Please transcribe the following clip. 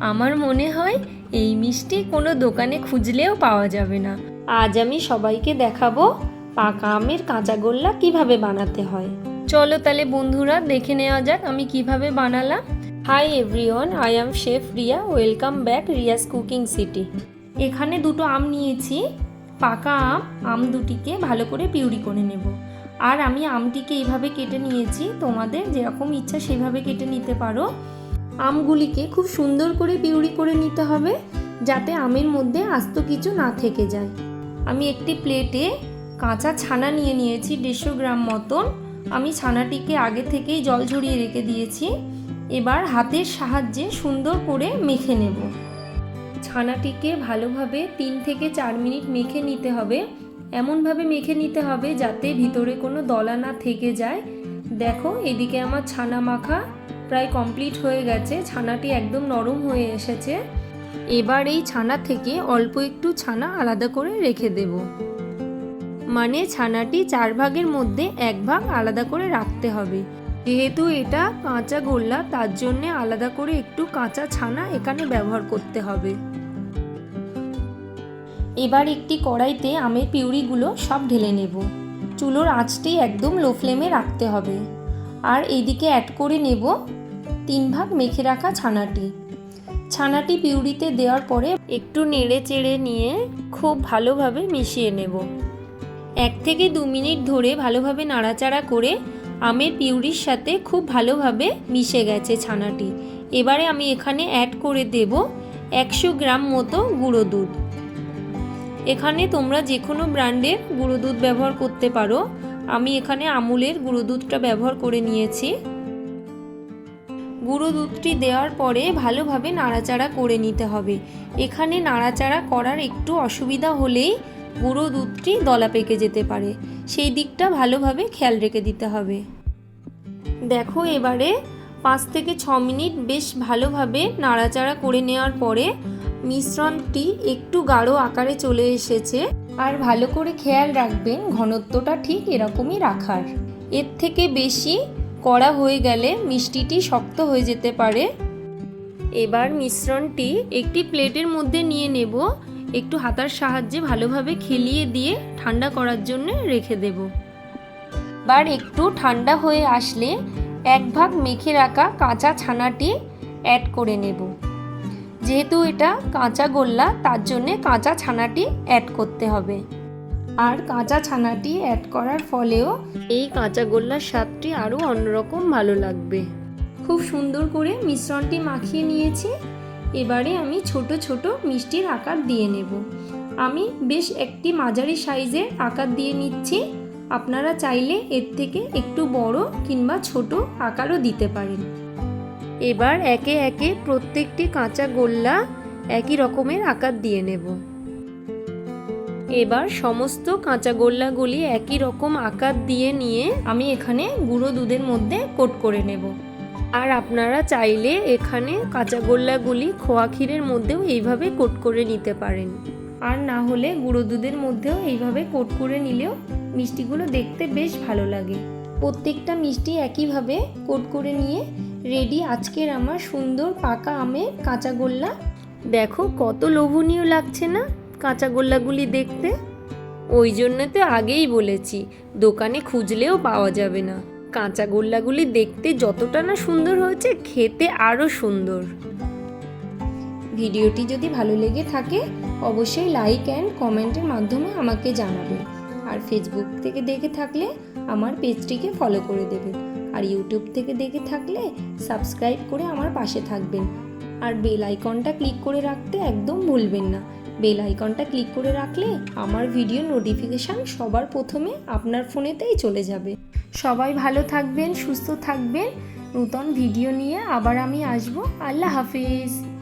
আমার মনে হয় এই মিষ্টি কোনো দোকানে খুঁজলেও পাওয়া যাবে না। আজ আমি সবাইকে দেখাবো পাকা আমের কাঁচা গোল্লা কীভাবে বানাতে হয়। চলো তাহলে বন্ধুরা, দেখে নেওয়া যাক আমি কীভাবে বানালাম। Hi everyone I am chef Riya welcome back Riya's cooking city এখানে দুটো আম নিয়েছি। পাকা আম আম দুটিকে ভালো করে পিউরি করে নেব। আর আমি আমটিকে এইভাবে কেটে নিয়েছি। তোমাদের যেরকম ইচ্ছা সেভাবে কেটে নিতে পারো। আমগুলিকে খুব সুন্দর করে পিউরি করে নিতে হবে যাতে আমের মধ্যে আস্ত কিছু না থেকে যায়। আমি একটি প্লেটে কাঁচা ছানা নিয়ে নিয়েছি দেড়শো গ্রাম মতন। আমি ছানাটিকে আগে থেকেই জল ঝরিয়ে রেখে দিয়েছি। এবার হাতের সাহায্যে সুন্দর করে মেখে নেব। ছানাটিকে ভালোভাবে তিন থেকে চার মিনিট মেখে নিতে হবে। এমনভাবে মেখে নিতে হবে যাতে ভিতরে কোনো দলা না থেকে যায়। দেখো, এদিকে আমার ছানা মাখা প্রায় কমপ্লিট হয়ে গেছে, ছানাটি একদম নরম হয়ে এসেছে। এবার এই ছানা থেকে অল্প একটু ছানা আলাদা করে রেখে দেব। মানে ছানাটি চার ভাগের মধ্যে এক ভাগ আলাদা করে রাখতে হবে। যেহেতু এটা কাঁচা গোল্লা, তার জন্য আলাদা করে একটু কাঁচা ছানা এখানে ব্যবহার করতে হবে। এবার একটি কড়াইতে আমের পিউরিগুলো সব ঢেলে নেব। চুলোর আঁচটি একদম লো ফ্লেমে রাখতে হবে। আর এদিকে অ্যাড করে নেব তিন ভাগ মেখে রাখা ছানাটি। ছানাটি পিউরিতে দেওয়ার পরে একটু নেড়ে চেড়ে নিয়ে খুব ভালোভাবে মিশিয়ে নেব। এক থেকে দু মিনিট ধরে ভালোভাবে নাড়াচাড়া করে আমের পিউরির সাথে খুব ভালোভাবে মিশে গেছে ছানাটি। এবারে আমি এখানে অ্যাড করে দেব একশো গ্রাম মতো গুঁড়ো দুধ। এখানে তোমরা যে কোনো ব্র্যান্ডের গুঁড়ো দুধ ব্যবহার করতে পারো। আমি এখানে আমুলের গুঁড়ো দুধটা ব্যবহার করে নিয়েছি। গুঁড়ো দুধটি দেওয়ার পরে ভালোভাবে নাড়াচাড়া করে নিতে হবে। এখানে নাড়াচাড়া করার একটু অসুবিধা হলেই গুঁড়ো দুধটি দলা পেকে যেতে পারে। সেই দিকটা ভালোভাবে খেয়াল রেখে দিতে হবে। দেখো এবারে পাঁচ থেকে ছ মিনিট বেশ ভালোভাবে নাড়াচাড়া করে নেওয়ার পরে মিশ্রণটি একটু গাঢ় আকারে চলে এসেছে। আর ভালো করে খেয়াল রাখবেন, ঘনত্বটা ঠিক এরকমই রাখার। এর থেকে বেশি কড়া হয়ে গেলে মিষ্টিটি শক্ত হয়ে যেতে পারে। এবার মিশ্রণটি একটি প্লেটের মধ্যে নিয়ে নেব। একটু হাতার সাহায্যে ভালোভাবে খেলিয়ে দিয়ে ঠান্ডা করার জন্য রেখে দেব। এবার একটু ঠান্ডা হয়ে আসলে এক ভাগ মেখে রাখা কাঁচা ছানাটি অ্যাড করে নেব। যেহেতু এটা কাঁচা গোল্লা, তার জন্যে কাঁচা ছানাটি অ্যাড করতে হবে। আর কাঁচা ছানাটি অ্যাড করার ফলেও এই কাঁচা গোল্লার স্বাদটি আরও অন্যরকম ভালো লাগবে। খুব সুন্দর করে মিশ্রণটি মাখিয়ে নিয়েছি। এবারে আমি ছোট ছোট মিষ্টির আকার দিয়ে নেব। আমি বেশ একটি মাঝারি সাইজের আকার দিয়ে নিচ্ছি। আপনারা চাইলে এর থেকে একটু বড় কিংবা ছোট আকারও দিতে পারেন। এবার একে একে প্রত্যেকটি কাঁচা গোল্লা একই রকমের আকার দিয়ে নেব। এবার সমস্ত কাঁচা গোল্লাগুলি একই রকম আকার দিয়ে নিয়ে আমি এখানে গুঁড়ো দুধের মধ্যে কোট করে নেব। আর আপনারা চাইলে এখানে কাঁচা গোল্লাগুলি খোয়া ক্ষীরের মধ্যেও এইভাবে কোট করে নিতে পারেন। আর না হলে গুঁড়ো দুধের মধ্যেও এইভাবে কোট করে নিলেও মিষ্টিগুলো দেখতে বেশ ভালো লাগে। প্রত্যেকটা মিষ্টি একইভাবে কোট করে নিয়ে রেডি আজকের আমার সুন্দর পাকা আমের কাঁচা গোল্লা। দেখো কত লোভনীয় লাগছে না? কাঁচা গোল্লাগুলি দেখতে? ওই জন্য তো আগেই বলেছি, দোকানে খুঁজলেও পাওয়া যাবে না। কাঁচা গোল্লাগুলি দেখতে যতটা না সুন্দর হয়েছে, খেতে আরও সুন্দর। ভিডিওটি যদি ভালো লেগে থাকে, অবশ্যই লাইক অ্যান্ড কমেন্টের মাধ্যমে আমাকে জানাবে আর ফেসবুক থেকে দেখে থাকলে আমার পেজটিকে ফলো করে দেবে আর ইউটিউব থেকে দেখে থাকলে সাবস্ক্রাইব করে আমার পাশে থাকবেন। আর বেল আইকনটা ক্লিক করে রাখতে একদম ভুলবেন না। বেল আইকনটা ক্লিক করে রাখলে আমার ভিডিও নোটিফিকেশান সবার প্রথমে আপনার ফোনেতেই চলে যাবে। সবাই ভালো থাকবেন, সুস্থ থাকবেন। নূতন ভিডিও নিয়ে আবার আমি আসব। আল্লাহ হাফিজ।